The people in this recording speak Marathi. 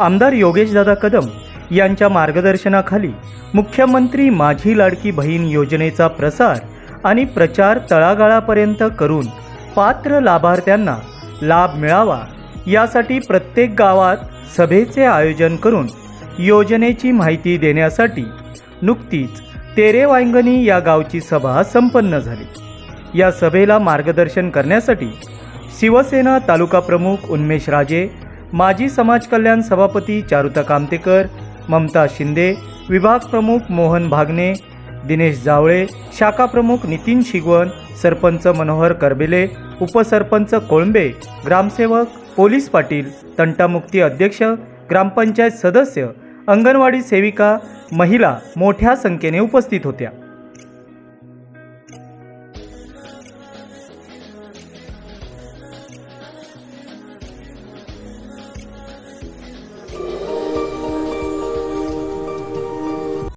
आमदार योगेशदादा कदम यांच्या मार्गदर्शनाखाली मुख्यमंत्री माझी लाडकी बहीण योजनेचा प्रसार आणि प्रचार तळागाळापर्यंत करून पात्र लाभार्थ्यांना लाभ मिळावा यासाठी प्रत्येक गावात सभेचे आयोजन करून योजनेची माहिती देण्यासाठी नुकतीच तेरेवांगणी या गावची सभा संपन्न झाली. या सभेला मार्गदर्शन करण्यासाठी शिवसेना तालुका प्रमुख उन्मेश राजे माजी समाज कल्याण सभापती चारुता कामतेकर ममता शिंदे विभाग प्रमुख मोहन भागने दिनेश जावळे शाखा प्रमुख नितीन शिगवण सरपंच मनोहर करबेले उपसरपंच कोळंबे ग्रामसेवक पोलीस पाटील तंटामुक्ती अध्यक्ष ग्रामपंचायत सदस्य अंगणवाडी सेविका महिला मोठ्या संख्येने उपस्थित होत्या.